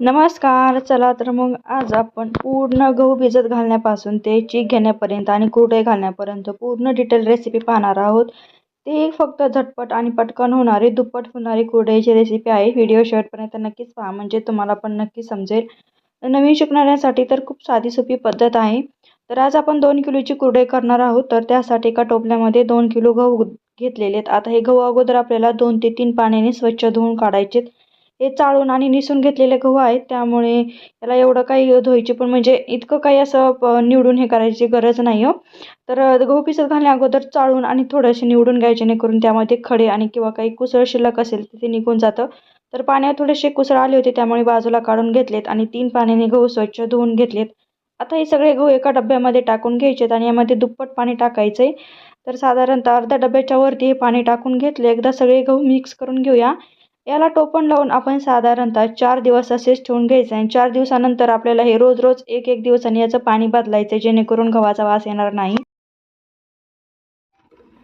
नमस्कार चला तर मग आज आपण पूर्ण गहू भिजत घालण्यापासून ते चीक घेण्यापर्यंत आणि कुरडे घालण्यापर्यंत पूर्ण डिटेल रेसिपी पाहणार आहोत. ते फक्त झटपट आणि पटकन होणारी दुप्पट होणारी कुरड्याची रेसिपी आहे. व्हिडिओ शेवटपर्यंत नक्कीच पहा म्हणजे तुम्हाला पण नक्की समजेल. नवीन शिकणाऱ्यांसाठी तर खूप साधी सोपी पद्धत आहे. तर आज आपण दोन किलोची कुरडे करणार आहोत. तर त्यासाठी एका टोपल्यामध्ये दोन किलो गहू घेतलेले आहेत. आता हे गहू अगोदर आपल्याला दोन ते तीन पाण्याने स्वच्छ धुवून काढायचे हे चाळून आणि निसून घेतलेले गहू आहेत त्यामुळे त्याला एवढं काही धुवायची पण म्हणजे इतकं काही असं प निवडून हे करायची गरज नाही हो. तर गहू पिसत घालण्या अगोदर चाळून आणि थोडेसे निवडून घ्यायचे जेणेकरून त्यामध्ये खडे आणि किंवा काही कुसळ शिल्लक असेल तर ते निघून जातं. तर पाण्यात थोडेसे कुसळ आले होते त्यामुळे बाजूला काढून घेतलेत आणि तीन पाण्याने गहू स्वच्छ धुवून घेतलेत. आता हे सगळे गहू एका डब्यामध्ये टाकून घ्यायचेत आणि यामध्ये दुप्पट पाणी टाकायचं आहे तर साधारणतः अर्ध्या डब्याच्या वरती हे पाणी टाकून घेतले एकदा सगळे गहू मिक्स करून घेऊया. याला टोपण लावून आपण साधारणतः चार दिवस असेच ठेवून घ्यायचं आणि चार दिवसानंतर आपल्याला हे रोज रोज एक एक दिवसाने याचं पाणी बदलायचं जेणेकरून गव्हाचा वास येणार नाही.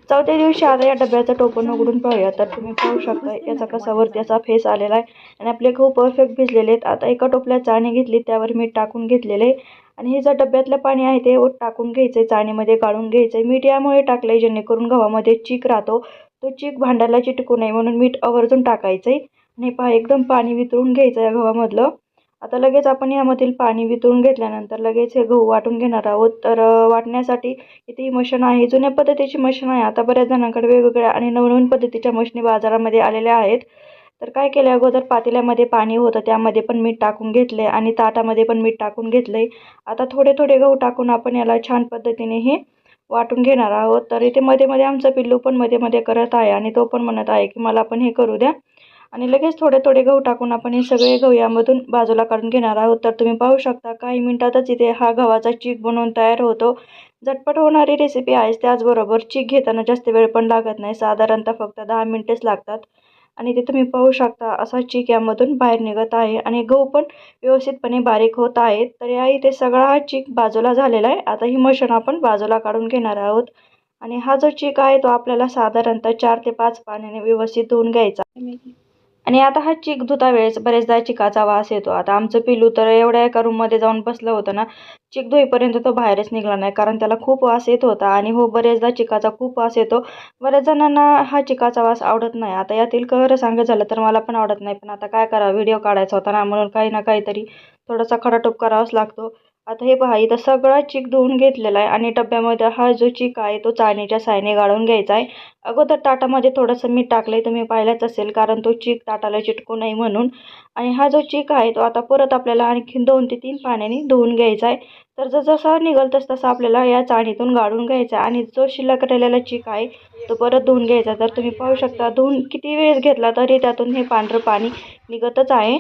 चौथ्या दिवशी आता या डब्याचं टोपण उघडून पाहूया. तर तुम्ही पाहू शकता याचा कसा वरती असा फेस आलेला आहे. आणि आपले गहू परफेक्ट भिजलेले आहेत. आता एका टोपल्यात चाळणी घेतली त्यावर मीठ टाकून घेतलेले आणि हे जर डब्यातलं पाणी आहे ते टाकून घ्यायचं आहे चाळणीमध्ये काढून घ्यायचं आहे मीठ यामुळे टाकलं आहे जेणेकरून गव्हामध्ये चीक राहतो. तो चीक भांड्याला चिटकू नये म्हणून मीठ आवर्जून टाकायचं आहे आणि पहा एकदम पाणी वितळून घ्यायचं या गव्हामधलं. आता लगेच आपण यामधील पाणी वितळून घेतल्यानंतर लगेच हे गहू वाटून घेणार आहोत. तर वाटण्यासाठी इथे ही मशीन आहे जुन्या पद्धतीची मशीन आहे. आता बऱ्याच जणांकडे वेगवेगळ्या आणि नवनवीन पद्धतीच्या मशिनी बाजारामध्ये आलेल्या आहेत. तर काय केलं अगोदर पातेल्यामध्ये पाणी होतं त्यामध्ये पण मीठ टाकून घेतले आणि ताटामध्ये पण मीठ टाकून घेतले आता थोडे थोडे गहू टाकून आपण याला छान पद्धतीने हे वाटून घेणार आहोत. तर इथे मध्ये मध्ये आमचा पिल्लू पण मध्ये मध्ये करत आहे आणि तो पण म्हणत आहे की मला पण हे करू द्या. आणि लगेच थोडे थोडे गहू टाकून आपण हे सगळे गहू यामधून बाजूला काढून घेणार आहोत. तर तुम्ही पाहू शकता काही मिनिटातच इथे हा गव्हाचा चीक बनवून तयार होतो. झटपट होणारी रेसिपी आहे त्याचबरोबर चीक घेताना जास्त वेळ पण लागत नाही. साधारणतः फक्त दहा मिनटेच लागतात. आणि ते तुम्ही पाहू शकता असा चीक यामधून बाहेर निघत आहे आणि गहू पण व्यवस्थितपणे बारीक होत आहेत. तर या इथे सगळा हा चीक बाजूला झालेला आहे. आता ही मशीन आपण बाजूला काढून घेणार आहोत. आणि हा जो चीक आहे तो आपल्याला साधारणतः चार ते पाच पाण्याने व्यवस्थित धुवून घ्यायचा. आणि आता हा चिक धुता वेळेस बरेचदा चिकाचा वास येतो. आता आमचं पिलू तर एवढ्या एका रूममध्ये जाऊन बसलं होतं ना चिक धुईपर्यंत तो बाहेरच निघाला नाही कारण त्याला खूप वास येत होता. आणि हो बरेचदा चिकाचा खूप वास येतो. बऱ्याच जणांना हा चिकाचा वास आवडत नाही. आता यातील खरं सांगायचं झालं तर मला पण आवडत नाही पण आता काय करा व्हिडिओ काढायचा होता ना म्हणून काही ना काहीतरी थोडासा खडाटोप करावाच लागतो. आता हे पहा इथं सगळा चीक धुवून घेतलेला आहे आणि डब्यामध्ये हा जो चीक आहे तो चाळणीच्या सायने गाळून घ्यायचा आहे. अगोदर ताटामध्ये थोडंसं मीठ टाकलं आहे तुम्ही पाहिलंच असेल कारण तो चीक ताटाला चिटकू नये म्हणून. आणि हा जो चीक आहे तो आता परत आपल्याला आणखीन दोन ते तीन पाण्याने धुवून घ्यायचा आहे. तर जर जसा निघल तस तसं आपल्याला या चाळणीतून गाळून घ्यायचा आहे. आणि जो शिल्लक राहिलेला चीक आहे तो परत धुवून घ्यायचा तर तुम्ही पाहू शकता धुवून किती वेळेस घेतला तरी त्यातून हे पांढरं पाणी निघतच आहे.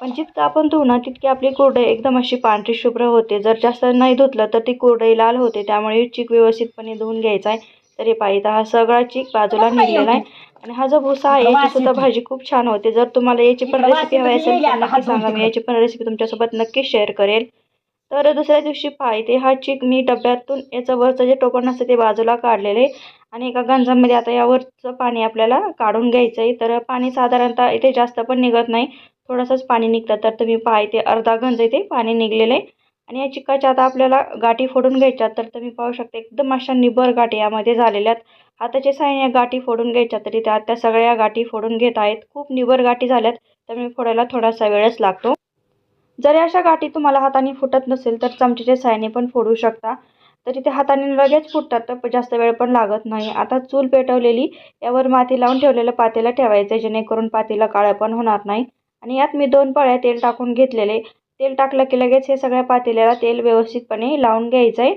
पण जितकं आपण धुवू ना तितकी आपली कुरडई एकदम अशी पांढरी शुभ्र होते. जर जास्त नाही धुतलं तर ती कुरडई लाल होते. त्यामुळे चीक व्यवस्थितपणे धुवून घ्यायचा आहे. तरी पाहिजे हा सगळा चीक बाजूला निघलेला आहे. आणि हा जो भुसा आहे याची सुद्धा भाजी खूप छान होते. जर तुम्हाला याची पण रेसिपी हवी असेल तर नक्की सांगा. मी याची पण रेसिपी तुमच्यासोबत नक्की शेअर करेल. तर दुसऱ्या दिवशी पाहिजे हा चीक मी डब्यातून याचं वरचं जे टोपण असतं ते बाजूला काढलेले आणि एका गंजामध्ये आता यावरचं पाणी आपल्याला काढून घ्यायचं आहे तर पाणी साधारणतः इथे जास्त पण निघत नाही. थोडंसंच पाणी निघतं. तर तुम्ही पहा इथे अर्धा गंज इथे पाणी निघलेलं आहे आणि या चिकाच्या आता आपल्याला गाठी फोडून घ्यायच्या तर तुम्ही पाहू शकता एकदम अशा निबर गाठी यामध्ये झालेल्या आहेत हाताच्या साहाय्याने गाठी फोडून घ्यायच्या तरी त्या त्या सगळ्या गाठी फोडून घेत आहेत. खूप निबर गाठी झाल्यात. त्यामुळे फोडायला थोडासा वेळच लागतो. जर अशा गाठी तुम्हाला हाताने फुटत नसेल तर चमचेच्या साहाय्याने पण फोडू शकता. तरी ते हाताने लगेच फुटतात तर जास्त वेळ पण लागत नाही. आता चूल पेटवलेली यावर माती लावून ठेवलेलं पातेला ठेवायचं जेणेकरून पातेला काळं पण होणार नाही. आणि यात मी दोन पळ्या तेल टाकून घेतलेले. तेल टाकलं की लगेच हे सगळ्या पातेल्याला तेल व्यवस्थितपणे लावून घ्यायचं आहे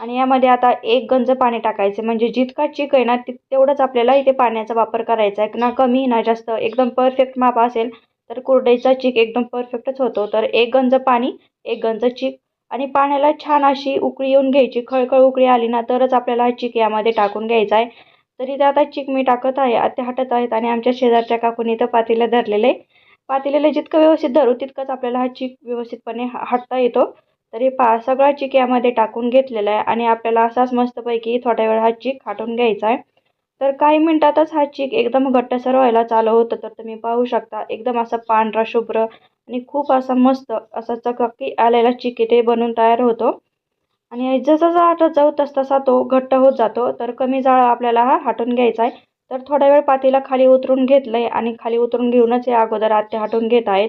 आणि यामध्ये आता एक गंज पाणी टाकायचं. म्हणजे जितका चिक आहे ना तेवढंच आपल्याला इथे पाण्याचा वापर करायचा आहे. ना कमी ना जास्त. एकदम परफेक्ट माप असेल. तर कुरडईचा चीक एकदम परफेक्टच होतो. तर एक गंज पाणी एक गंज चीक. आणि पाण्याला छान अशी उकळी येऊन घ्यायची. खळखळ उकळी आली ना तरच आपल्याला हा चिक यामध्ये टाकून घ्यायचा आहे. तरी ते आता चीक मी टाकत आहे आत्या हटत आहेत आणि आमच्या शेजारच्या काकूने तर पातेल्या धरलेले. आहे पातेल्याला जितकं व्यवस्थित धरू तितकंच आपल्याला हा चीक व्यवस्थितपणे हटता येतो. तरी पा सगळा चीक यामध्ये टाकून घेतलेला आहे आणि आपल्याला असाच मस्तपैकी थोड्या वेळ हा चीक हाटून घ्यायचा आहे. तर काही मिनटातच हा चीक एकदम घट्टसर व्हायला चालू होतं तर तुम्ही पाहू शकता एकदम असा पांढरा शुभ्र आणि खूप असा मस्त असा चकाकी आलेला चिक इथे बनून तयार होतो. आणि जसा जसा जाऊ तस तसा तो घट्ट होत जातो तर कमी जाळ आपल्याला हा हटून घ्यायचा आहे. तर थोड्या वेळ पातीला खाली उतरून घेतलं आहे आणि खाली उतरून घेऊनच हे अगोदर आत्ते हटून घेत आहेत.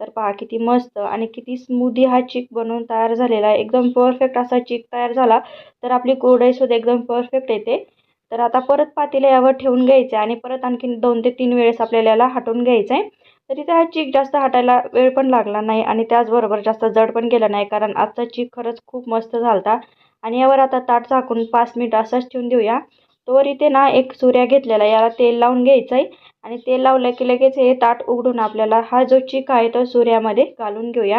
तर पहा किती मस्त आणि किती स्मूदी हा चिक बनवून तयार झालेला आहे. एकदम परफेक्ट असा चीक तयार झाला तर आपली कुरडईसुद्धा एकदम परफेक्ट येते. तर आता परत पातेला यावर ठेवून घ्यायचं आहे आणि परत आणखीन दोन ते तीन वेळेस आपल्याला याला हटवून घ्यायचं आहे तर इथे हा चीक जास्त हटायला वेळ पण लागला नाही आणि त्याचबरोबर जास्त जड पण गेला नाही कारण आजचा चीक खरंच खूप मस्त झाला आणि यावर आता ताट झाकून पाच मिनिट असंच ठेवून देऊया. तोवर इथे ना एक सूर्या घेतलेला याला तेल लावून घ्यायचं आहे आणि तेल लावलं की लगेच हे ताट उघडून आपल्याला हा जो चीक आहे तो सूर्यामध्ये घालून घेऊया.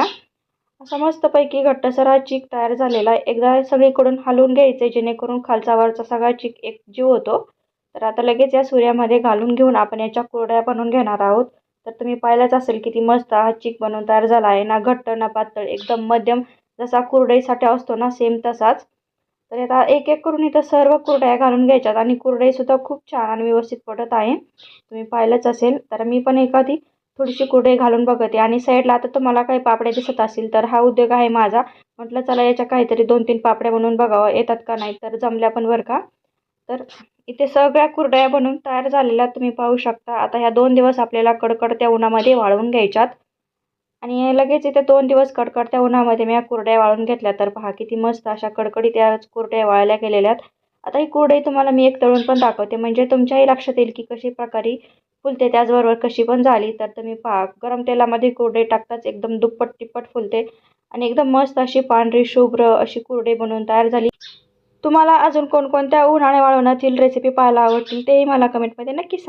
असा मस्तपैकी घट्टसर हा चीक तयार झालेला आहे. एकदा सगळीकडून हलवून घ्यायचं जेणेकरून खालचा वरचा सगळा चीक एक जीव होतो. तर आता लगेच या सूर्यामध्ये घालून घेऊन आपण याच्या कुरड्या बनवून घेणार आहोत. तर तुम्ही पाहिलंच असेल किती मस्त हा चीक बनवून तयार झाला आहे. ना घट्ट ना पातळ एकदम मध्यम जसा कुरडईसाठी असतो ना सेम तसाच. तर आता एक एक करून इथं सर्व कुरड्या घालून घ्यायच्यात आणि कुरडईसुद्धा खूप छान आणि व्यवस्थित पडत आहे. तुम्ही पाहिलंच असेल. तर मी पण एखादी थोडीशी कुरडई घालून बघते. आणि साईडला आता तुम्हाला काही पापड्या दिसत असतील तर हा उद्योग आहे माझा. म्हटलं चला याच्या काहीतरी दोन तीन पापड्या बनवून बघावं. येतात का नाही तर जमल्या पण बरं का? तर इथे सगळ्या कुरडया बनवून तयार झालेल्या तुम्ही पाहू शकता. आता ह्या दोन दिवस आपल्याला कडकडत्या उन्हामध्ये वाळवून घ्यायच्यात. आणि लगेच इथे दोन दिवस कडकडत्या उन्हामध्ये मी या कुरड्या वाळून घेतल्या. तर पहा किती मस्त अशा कडकडीत त्याच कुरड्या वाळल्या गेलेल्यात आता ही कुरडई तुम्हाला मी एक तळून पण दाखवते. म्हणजे तुमच्याही लक्षात येईल की कशी प्रकारे फुलते. त्याचबरोबर कशी पण झाली तर तुम्ही पहा. गरम तेलामध्ये कुरडई टाकताच एकदम दुप्पट तिप्पट फुलते. आणि एकदम मस्त अशी पांढरी शुभ्र अशी कुरडई बनवून तयार झाली. तुम्हाला अजून कोणकोणत्या उन्हाळ्या वाळवण्यातील रेसिपी पाहायला आवडतील तेही मला कमेंटमध्ये नक्की सांगा.